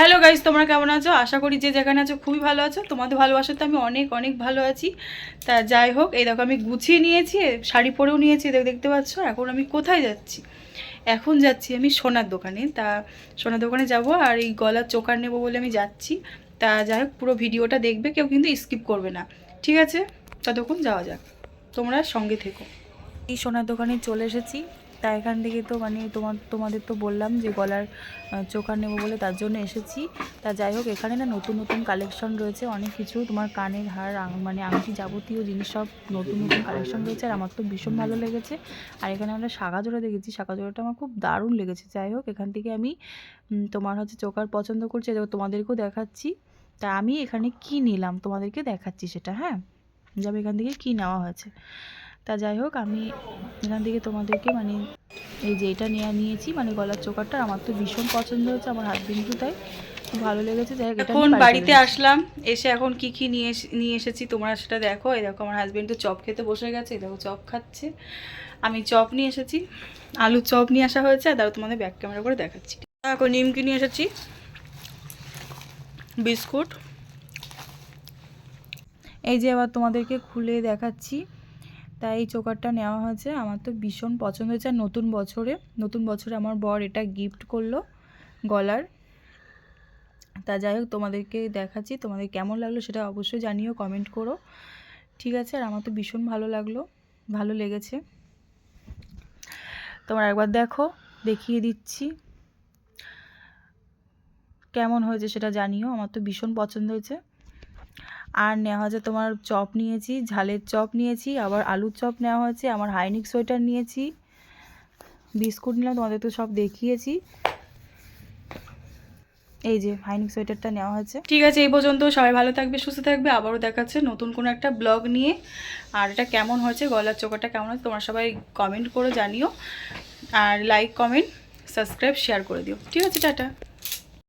Hello guys তোমরা কেমন আছো? আশা করি যে যেখানে আছো খুবই ভালো আছো। তোমাদের ভালোবাসাতে আমি অনেক অনেক ভালো আছি। তা যাই হোক, এই দেখো আমি গুছিয়ে নিয়েছি শাড়ি পরেও নিয়েছি দেখো, দেখতে পাচ্ছ? এখন আমি কোথায় যাচ্ছি? এখন যাচ্ছি আমি সোনার দোকানে। তা সোনার দোকানে যাব আর এই গলার চোকার নেব বলে আমি যাচ্ছি। তা যাই হোক, পুরো ভিডিওটা দেখবে, কেউ কিন্তু স্কিপ করবে না। ঠিক আছে? ততক্ষণ যাওয়া যাক। তোমরা সঙ্গে থেকো। এই সোনার দোকানে চলে এসেছি। তা এখান থেকে তো মানে তোমার, তোমাদের তো বললাম যে গলার চোকার নেব বলে তার জন্য এসেছি। তা যাই হোক, এখানে না নতুন নতুন কালেকশন রয়েছে, অনেক কিছু। তোমার কানের হার মানে আংটি যাবতীয় জিনিস সব নতুন নতুন কালেকশন রয়েছে আর আমার তো ভীষণ ভালো লেগেছে। আর এখানে আমরা শাখা জোড়া দেখেছি শাখা জোড়াটা আমার খুব দারুণ লেগেছে। যাই হোক, এখান থেকে আমি তোমার হচ্ছে চোকার পছন্দ করছি তোমাদেরকেও দেখাচ্ছি। তা আমি এখানে কি নিলাম, তোমাদেরকে দেখাচ্ছি সেটা হ্যাঁ? যাবে এখান থেকে কি নেওয়া হয়েছে। তা যাই হোক আমি এখান থেকে তোমাদেরকে মানে এই যে এটা নিয়ে নিয়েছি মানে গলার চোকারটা আমার তো ভীষণ পছন্দ হয়েছে আমার হাজবেন্ডও তাই। ভালো লেগেছে যাই হোক এখন বাড়িতে আসলাম এসে এখন কি কি নিয়ে নিয়ে এসেছি তোমরা সেটা দেখো। এই দেখো আমার হাজবেন্ড তো চপ খেতে বসে গেছে এই দেখো চপ খাচ্ছে। আমি চপ নিয়ে এসেছি আলুর চপ নিয়ে আসা হয়েছে আর তোমাদের ব্যাক ক্যামেরা করে দেখাচ্ছি। এখন নিমকি নিয়ে এসেছি বিস্কুট। এই যে আবার তোমাদেরকে খুলে দেখাচ্ছি তাই এই চোকারটা নেওয়া হয়েছে। আমার তো ভীষণ পছন্দ হয়েছে। আর নতুন বছরে নতুন বছরে আমার বর এটা গিফট করল গলার। তা যাই হোক, তোমাদেরকে দেখাচ্ছি, তোমাদের কেমন লাগল সেটা অবশ্যই জানিও কমেন্ট করো। ঠিক আছে? আর আমার তো ভীষণ ভালো লাগল, ভালো লেগেছে। তোমরা একবার দেখো, দেখিয়ে দিচ্ছি। কেমন হয়েছে সেটা জানিও, আমার তো ভীষণ পছন্দ হয়েছে। আর নেওয়া হয়েছে তোমার চপ নিয়েছি, ঝালের চপ নিয়েছি, আবার আলুর চপ নেওয়া হয়েছে, আমার হাইনিক সোয়েটার নিয়েছি, বিস্কুট নিলাম, তোমাদের তো সব দেখিয়েছি। এই যে হাইনিক সোয়েটারটা নেওয়া হয়েছে। ঠিক আছে, এই পর্যন্ত সবাই ভালো থাকবে, সুস্থ থাকবে, আবারও দেখাচ্ছে নতুন কোনো একটা ব্লগ নিয়ে। আর এটা কেমন হয়েছে, গলার চোখাটা কেমন হয়েছে, তোমরা সবাই কমেন্ট করে জানিও। আর লাইক কমেন্ট সাবস্ক্রাইব শেয়ার করে দিও। ঠিক আছে, টাটা।